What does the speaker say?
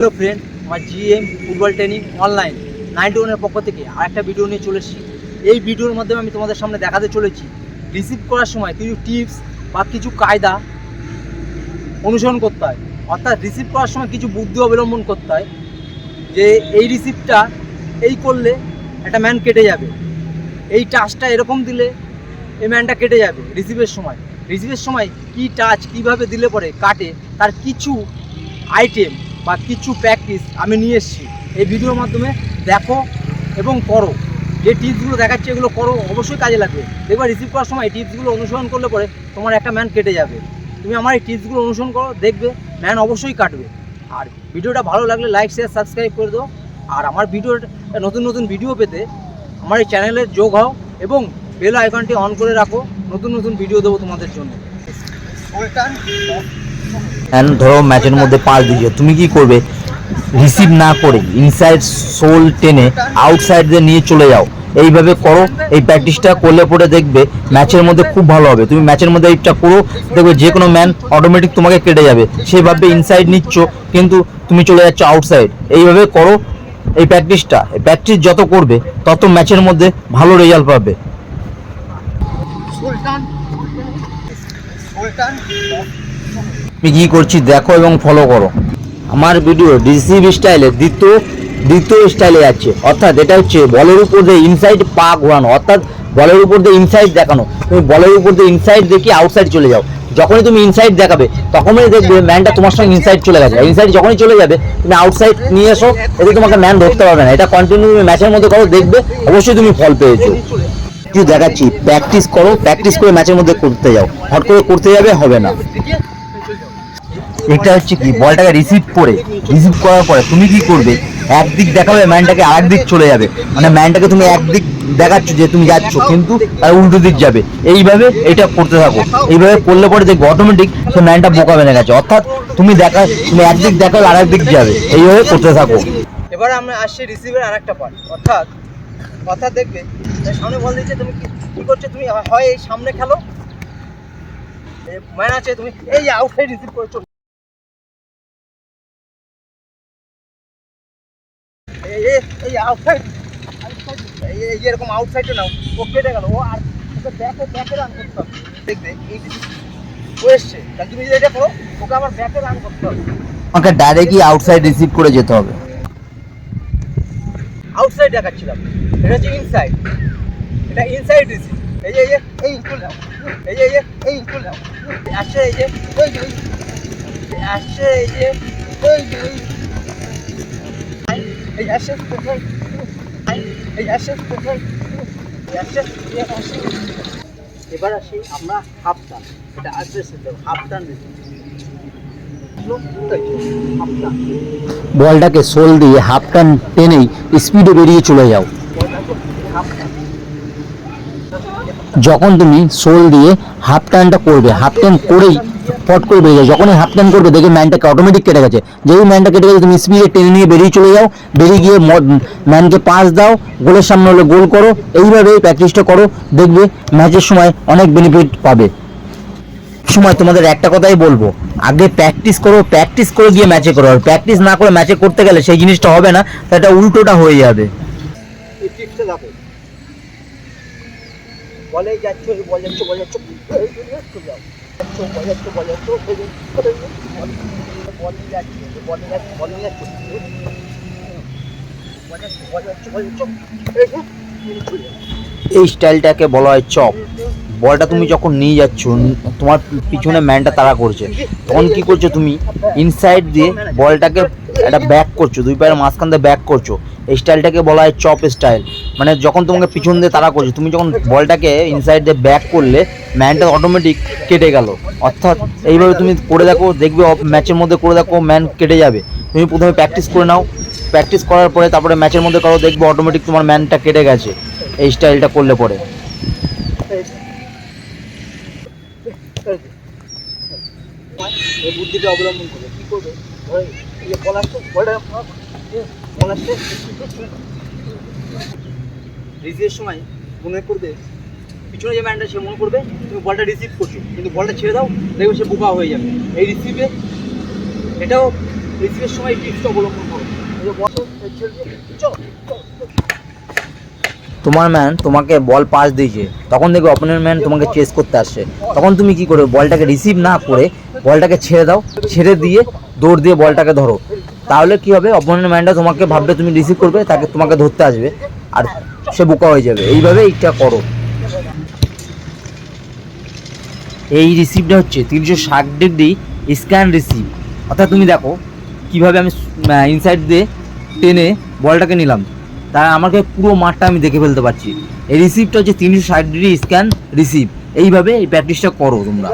Hello friend আমার GM football training online ninety ওয়ানের পক্ষ থেকে আর একটা ভিডিও নিয়ে চলে এসেছি। এই ভিডিওর মাধ্যমে আমি তোমাদের সামনে দেখাতে চলেছি রিসিভ করার সময় কিছু টিপস বা কিছু কায়দা অনুসরণ করতে হয়। অর্থাৎ রিসিভ করার সময় কিছু বুদ্ধি অবলম্বন করতে হয়, যে এই রিসিভটা এই করলে একটা ম্যান কেটে যাবে। এই টাচটা এরকম দিলে এই ম্যানটা কেটে যাবে রিসিভের সময়। রিসিভের সময় কি টাচ কীভাবে দিলে পরে কাটে, তার কিছু আইটেম বা কিছু প্র্যাকটিস আমি নিয়ে এসেছি। এই ভিডিওর মাধ্যমে দেখো এবং করো। যে টিপসগুলো দেখাচ্ছি এগুলো করো, অবশ্যই কাজে লাগবে। দেখবে রিসিভ করার সময় এই টিপসগুলো অনুসরণ করলে পরে তোমার একটা ম্যান কেটে যাবে। তুমি আমার এই টিপসগুলো অনুসরণ করো, দেখবে ম্যান অবশ্যই কাটবে। আর ভিডিওটা ভালো লাগলে লাইক শেয়ার সাবস্ক্রাইব করে দাও। আর আমার ভিডিওর নতুন নতুন ভিডিও পেতে আমার এই চ্যানেলে যোগ হও এবং বেল আইকনটি অন করে রাখো। নতুন নতুন ভিডিও দেবো তোমাদের জন্য। ধরো ম্যাচের মধ্যে পাস দিয়েছ তুমি কি করবে? রিসিভ না করে ইনসাইড সোল টেনে আউটসাইড দিয়ে নিয়ে চলে যাও। এইভাবে করো, এই প্র্যাকটিসটা করলে পরে দেখবে ম্যাচের মধ্যে খুব ভালো হবে। তুমি ম্যাচের মধ্যে এইটা করো, দেখবে যে কোনো ম্যান অটোমেটিক তোমাকে কেটে যাবে। সেভাবে ইনসাইড নিচ্ছ, কিন্তু তুমি চলে যাচ্ছ আউটসাইড এইভাবে করো, এই প্র্যাকটিসটা এই প্র্যাকটিস যত করবে, তত ম্যাচের মধ্যে ভালো রেজাল্ট পাবে। সুলতান সুলতান আমি কি করছি দেখো এবং ফলো করো। আমার ভিডিও রিসিভ স্টাইলে দ্বিতীয় দ্বিতীয় স্টাইলে যাচ্ছে অর্থাৎ এটা হচ্ছে বলের উপর দিয়ে ইনসাইড পা ঘোরানো। অর্থাৎ বলের উপর দিয়ে ইনসাইড দেখানো। তুমি বলের উপর দিয়ে ইনসাইড দেখি আউটসাইড চলে যাও। যখনই তুমি ইনসাইড দেখাবে, তখনই দেখবে ম্যানটা তোমার সঙ্গে ইনসাইড চলে গেছে। ইনসাইড যখনই চলে যাবে, তুমি আউটসাইড নিয়ে এসো, এতে তোমাকে ম্যান ধরতে পারবে না। এটা কন্টিনিউ তুমি ম্যাচের মধ্যে করো, দেখবে অবশ্যই তুমি ফল পেয়েছ। কিছু দেখাচ্ছি প্র্যাকটিস করো প্র্যাকটিস করে ম্যাচের মধ্যে করতে যাও। হট করে করতে যাবে, হবে না। এটা হচ্ছে কি? বলটাকে রিসিভ করে রিসিভ করার পরে তুমি কি করবে? একদিক দেখাবে, ম্যানটাকে আরেক দিক চলে যাবে। মানে ম্যানটাকে তুমি একদিক দেখাচ্ছ যে তুমি যাচ্ছ, কিন্তু তার উল্টো দিক যাবে। এইভাবে এটা করতে থাকো। এইভাবে করলে পরে দেখবে অটোমেটিক সে ম্যানটা বোকা বেনে গেছে। অর্থাৎ তুমি দেখা, তুমি একদিক দেখালে আরেক দিক যাবে। এইভাবে করতে থাকো। এবার আমরা আসছি রিসিভের আর একটা পার্ট অর্থাৎ অর্থাৎ দেখবে, সামনে বল দিচ্ছে, তুমি কি করছ? তুমি হয় এই সামনে খেলো ম্যান আছে তুমি এই আউটসাইড রিসিভ করছ। এই এই- এই আউটসাইড এই এই এরকম আউটসাইডে নাও ও কেটে গেল ও আর ওকে ব্যাকে ব্যাকে রান করতে হবে। দেখবে এই ও এসছে তাহলে তুমি যদি এটা করো ওকে আবার ব্যাকে রান করতে হবে। আমাকে ডাইরেক্টলি আউটসাইড রিসিভ করে যেতে হবে। আউটসাইড দেখাচ্ছিলাম এটা হচ্ছে ইনসাইড এটা ইনসাইড রিসিভ এই যে এই এই যে আসছে এই যে আসছে এই এই এবার আসি আমরা হাফ টান এটা রিসিভ হাফ টান বলটাকে সোল দিয়ে হাফ টান টেনেই স্পিডে বেরিয়ে চলে যাও হাফ টান যখন তুমি সোল দিয়ে হাফ টার্নটা করবে হাফ টার্ন করেই ফট করে বেরিয়ে যাও, যখনই হাফ টার্ন করবে দেখে ম্যানটাকে অটোমেটিক কেটে গেছে। যেই ম্যানটা কেটে গেছে, তুমি স্পিডে টেনে নিয়ে বেরিয়ে চলে যাও, বেরিয়ে গিয়ে ম্যানকে পাস দাও, গোলের সামনে হলে গোল করো এইভাবে প্র্যাকটিসটা করো, দেখবে ম্যাচের সময় অনেক বেনিফিট পাবে। সময় তোমাদের একটা কথাই বলব, আগে প্র্যাকটিস করো প্র্যাকটিস করে গিয়ে ম্যাচে করো, আর প্র্যাকটিস না করে ম্যাচে করতে গেলে সেই জিনিসটা হবে না সেটা উল্টোটা হয়ে যাবে। বলে যাচ্ছ এই বল যাচ্ছ বল যাচ্ছ বল যাচ্ছ বল যাচ্ছ, বল- যাচ্ছ বল যাচ্ছ বল যাচ্ছ বল যাচ্ছ, এই স্টাইলটাকে বলা হয় চপ। বলটা তুমি যখন নিয়ে যাচ্ছ, তোমার পিছনে ম্যানটা তাড়া করছে। তখন কি করছ তুমি? ইনসাইড দিয়ে বলটাকে একটা ব্যাক করছ, দুই পায়ের মাঝখান দিয়ে ব্যাক করছ। এই স্টাইলটাকে বলা হয় চপ স্টাইল মানে যখন তোমাকে পিছন দিয়ে তারা করছে, তুমি যখন বলটাকে ইনসাইড দিয়ে ব্যাক করলে ম্যানটা অটোমেটিক কেটে গেল। অর্থাৎ এইভাবে তুমি করে দেখো, দেখবে ম্যাচের মধ্যে করে দেখো ম্যান কেটে যাবে। তুমি প্রথমে প্র্যাকটিস করে নাও। প্র্যাকটিস করার পরে তারপরে ম্যাচের মধ্যে করো দেখবে অটোমেটিক তোমার ম্যানটা কেটে গেছে। এই স্টাইলটা করলে পরে। করবে রিসিভের সময় মনে করবে পিছনে যে ম্যানটা সে মনে করবে তুমি বলটা রিসিভ করছ কিন্তু বলটা ছেড়ে দাও দেখবে সে বোকা হয়ে যাবে। এই রিসিভে এটাও রিসিভের সময় টিপসটা অবলম্বন করো। তোমার ম্যান তোমাকে বল পাস দিয়েছে তখন দেখবে অপোনেন্ট ম্যান তোমাকে চেস করতে আসছে। তখন তুমি কি করবে বলটাকে রিসিভ না করে বলটাকে ছেড়ে দাও ছেড়ে দিয়ে দৌড় দিয়ে বলটাকে ধরো। তাহলে কি হবে অপোনেন্ট ম্যানটা তোমাকে ভাববে তুমি রিসিভ করবে তাকে তোমাকে ধরতে আসবে। আর সে বোকা হয়ে যাবে। এইভাবে এইটা করো। এই রিসিপ্টটা হচ্ছে তিনশো ষাট ডিগ্রি স্ক্যান রিসিভ অর্থাৎ তুমি দেখো কীভাবে আমি ইনসাইড দিয়ে টেনে বলটাকে নিলাম। তাই আমাকে পুরো মাঠটা আমি দেখে ফেলতে পারছি। এই রিসিপ্টটা হচ্ছে তিনশো ষাট ডিগ্রি স্ক্যান রিসিভ এইভাবে এই প্র্যাকটিসটা করো তোমরা।